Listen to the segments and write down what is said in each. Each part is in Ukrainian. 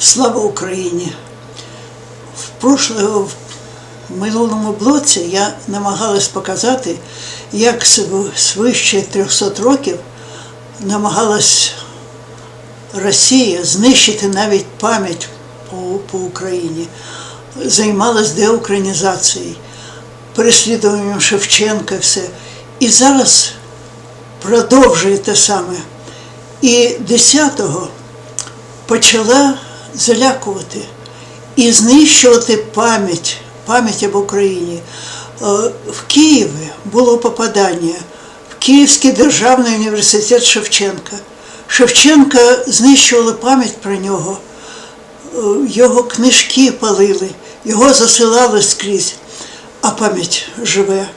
Слава Україні! В прошлого в минулому блоці я намагалась показати, як св- свище 300 років намагалась Росія знищити навіть пам'ять по, по Україні, займалась деукраїнізацією, переслідуванням Шевченка, все. І зараз продовжує те саме. І 10-го почала залякувати і знищувати пам'ять, пам'ять об Україні. Е, В Києві було попадання в Київський державний університет Шевченка. Шевченка знищували пам'ять про нього, Е, його книжки палили, його засилали скрізь, а пам'ять живе.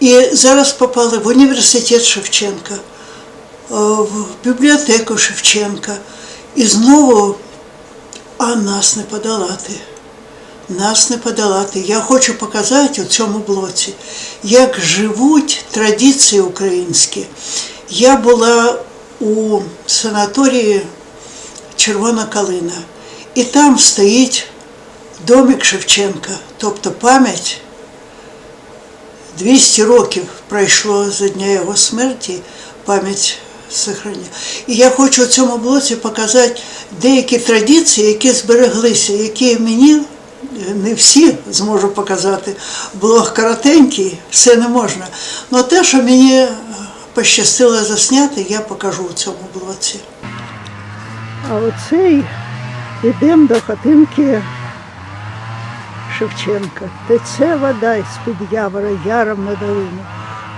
І зараз попали в університет Шевченка, е, в бібліотеку Шевченка. І знову, а нас не подолати. Нас не подолати. Я хочу показати у цьому блоці, як живуть традиції українські. Я була у санаторії Червона Калина, і там стоїть домик Шевченка, тобто пам'ять 200 років пройшло з дня його смерті, пам'ять сохраняє. І я хочу у цьому блоці показати деякі традиції, які збереглися, які мені е, не всі зможу показати. Блог коротенький, все не можна. Але те, що мені е, пощастило засняти, я покажу у цьому блоці. А оцей йдемо до хатинки Шевченка. Тече вода з-під явора яром на долину.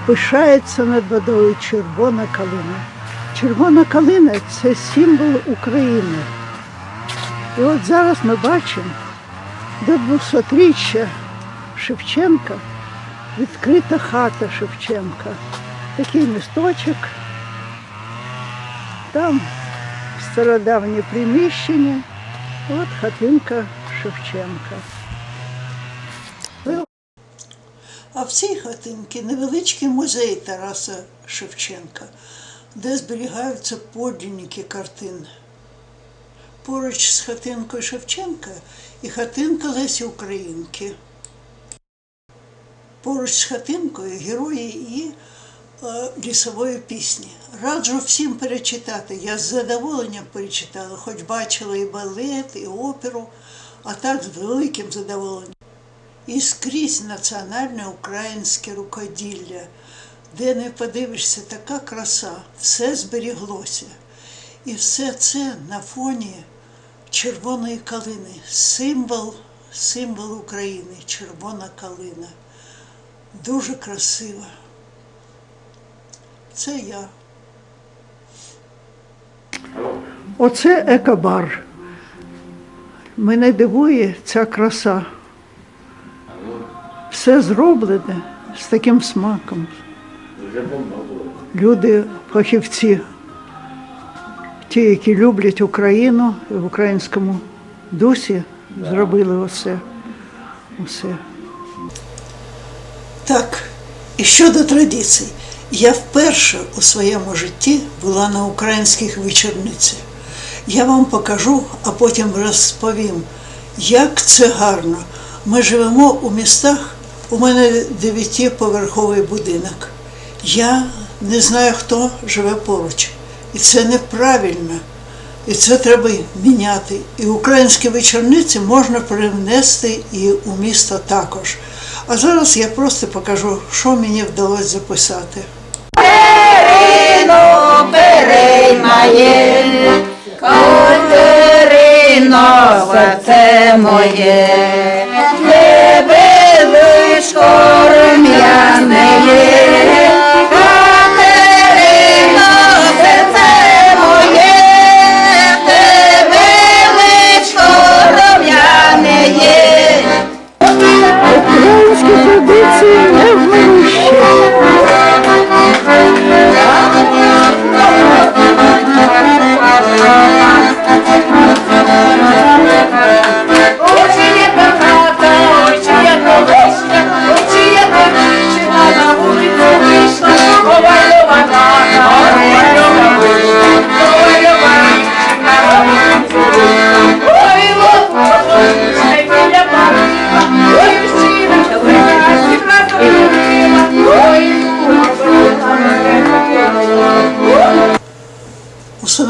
Пишається над водою червона калина. Червона калина це символ України. І от зараз ми бачимо до 200-річчя Шевченка відкрита хата Шевченка. Такий місточок. Там стародавнє приміщення. От хатинка Шевченка. А в цій хатинці невеличкий музей Тараса Шевченка, де зберігаються подлінники картин. Поруч з хатинкою Шевченка і хатинка Лесі Українки. Поруч з хатинкою герої і е, лісової пісні. Раджу всім перечитати. Я з задоволенням перечитала, хоч бачила і балет, і оперу, а так з великим задоволенням. І скрізь національне українське рукоділля, де не подивишся, така краса, все зберіглося. І все це на фоні червоної калини, символ, символ України, червона калина. Дуже красива. Це я. Оце екобар. Мене дивує ця краса. Все зроблене з таким смаком. Люди, фахівці, ті, які люблять Україну і в українському дусі, зробили оце. Усе. Так, і щодо традицій. Я вперше у своєму житті була на українських вечорницях. Я вам покажу, а потім розповім, як це гарно. Ми живемо у містах, у мене дев'ятиповерховий будинок. Я не знаю, хто живе поруч. І це неправильно. І це треба міняти. І українські вечорниці можна привнести і у місто також. А зараз я просто покажу, що мені вдалося записати. Катерино, переймає, Катерино, серце моє,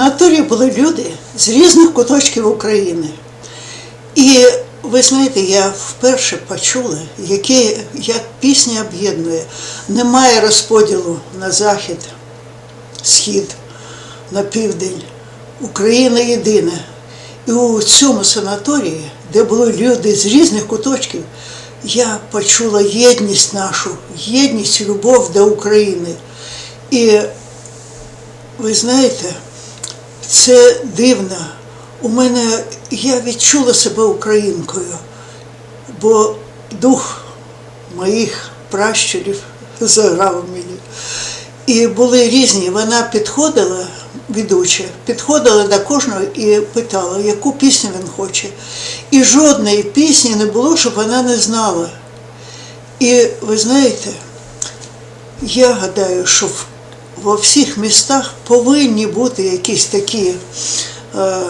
санаторії були люди з різних куточків України. І ви знаєте, я вперше почула, яке, як пісня об'єднує. Немає розподілу на захід, схід, на південь. Україна єдина. І у цьому санаторії, де були люди з різних куточків, я почула єдність нашу, єдність, любов до України. І ви знаєте, це дивно. У мене я відчула себе українкою, бо дух моїх пращурів заграв мені. І були різні. Вона підходила, ведуча, підходила до кожного і питала, яку пісню він хоче. І жодної пісні не було, щоб вона не знала. І ви знаєте, я гадаю, що в- во всіх містах повинні бути якісь такі е,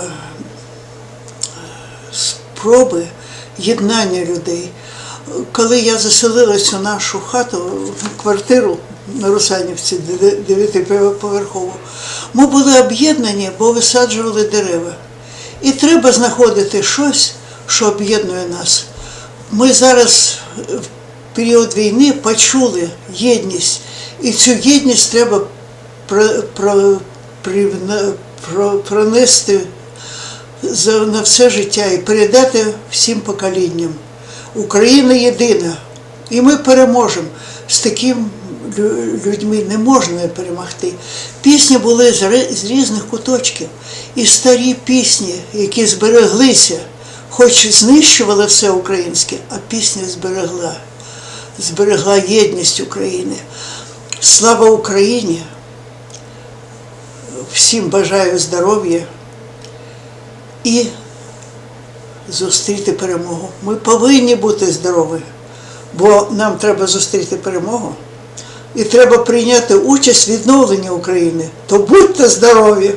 спроби єднання людей. Коли я заселилась у нашу хату, в квартиру на Русанівці, де- дев'ятиповерхову, ми були об'єднані, бо висаджували дерева. І треба знаходити щось, що об'єднує нас. Ми зараз в період війни почули єдність, і цю єдність треба про, про, про, пронести на все життя і передати всім поколінням. Україна єдина, і ми переможемо. З таким людьми не можна перемогти. Пісні були з різних куточків. І старі пісні, які збереглися, хоч знищували все українське, а пісня зберегла, зберегла єдність України. Слава Україні! Всім бажаю здоров'я і зустріти перемогу. Ми повинні бути здорові, бо нам треба зустріти перемогу. І треба прийняти участь в відновленні України. То будьте здорові!